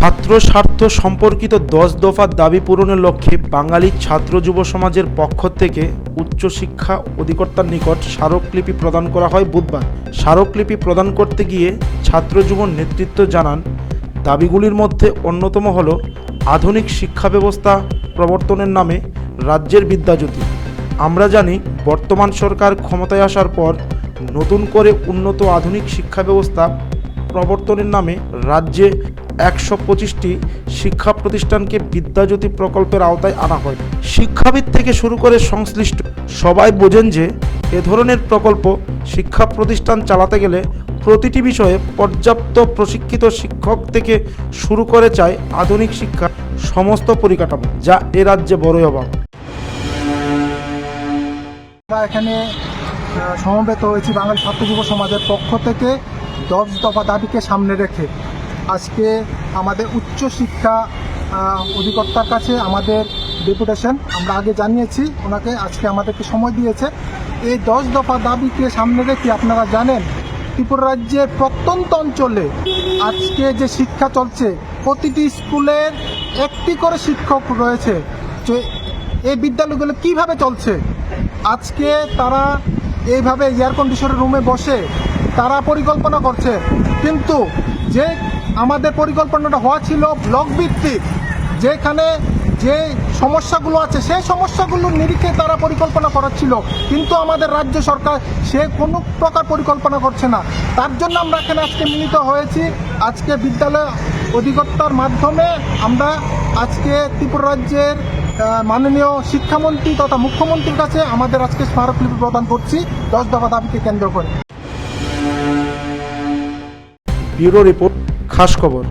ছাত্র স্বার্থ সম্পর্কিত দশ দফা দাবি পূরণের লক্ষ্যে বাঙালি ছাত্র যুব সমাজের পক্ষ থেকে উচ্চশিক্ষা অধিকর্তার নিকট স্মারকলিপি প্রদান করা হয় বুধবার। স্মারকলিপি প্রদান করতে গিয়ে ছাত্র যুব নেতৃত্ব জানান, দাবিগুলির মধ্যে অন্যতম হল আধুনিক শিক্ষা ব্যবস্থা প্রবর্তনের নামে রাজ্যের বিদ্যাজ্যোতি। আমরা জানি, বর্তমান সরকার ক্ষমতায় আসার পর নতুন করে উন্নত আধুনিক শিক্ষা ব্যবস্থা প্রবর্তনের নামে রাজ্যে একশো পঁচিশটি শিক্ষা প্রতিষ্ঠানকে বিদ্যাজ্যোতি প্রকল্পের আওতায় আনা হয়। শিক্ষাবিদ থেকে শুরু করে সংশ্লিষ্ট সবাই বোঝেন যে, এ ধরনের প্রকল্প শিক্ষা প্রতিষ্ঠান চালাতে গেলে প্রতিটি বিষয়ে পর্যাপ্ত প্রশিক্ষিত শিক্ষক থেকে শুরু করে চায় আধুনিক শিক্ষা সমস্ত পরিকাঠামো, যা এ রাজ্যে বড়ই অভাব। এখানে সমবেত হয়েছি বাঙালি ছাত্র যুব সমাজের পক্ষ থেকে দশ দফা দাবিকে সামনে রেখে। আজকে আমাদের উচ্চ শিক্ষা অধিকর্তার কাছে আমাদের ডেপুটেশন, আমরা আগে জানিয়েছি, ওনাকে আজকে আমাদেরকে সময় দিয়েছে। এই দশ দফা দাবিকে সামনে রেখে আপনারা জানেন, ত্রিপুরা রাজ্যের প্রত্যন্ত অঞ্চলে আজকে যে শিক্ষা চলছে, প্রতিটি স্কুলের একটি করে শিক্ষক রয়েছে। যে এই বিদ্যালয়গুলো কীভাবে চলছে? আজকে তারা এইভাবে এয়ার কন্ডিশনের রুমে বসে তারা পরিকল্পনা করছে। কিন্তু যে আমাদের পরিকল্পনাটা হওয়া ছিল ব্লক ভিত্তিক। যেখানে যে সমস্যাগুলো আছে, সেই সমস্যাগুলোর নিরিখে তারা পরিকল্পনা করাচ্ছিল কিন্তু আমাদের রাজ্য সরকার সে কোনো প্রকার পরিকল্পনা করছে না। তার জন্য আমরা এখানে আজকে মিলিত হয়েছি। আজকে বিদ্যালয় অধিকর্তার মাধ্যমে আমরা আজকে ত্রিপুরা রাজ্যের মাননীয় শিক্ষামন্ত্রী তথা মুখ্যমন্ত্রীর কাছে আমাদের আজকে স্মারকলিপি প্রদান করছি। দশ দফা দাবিকে কেন্দ্র করে। ব্যুরো রিপোর্ট খাস খবর।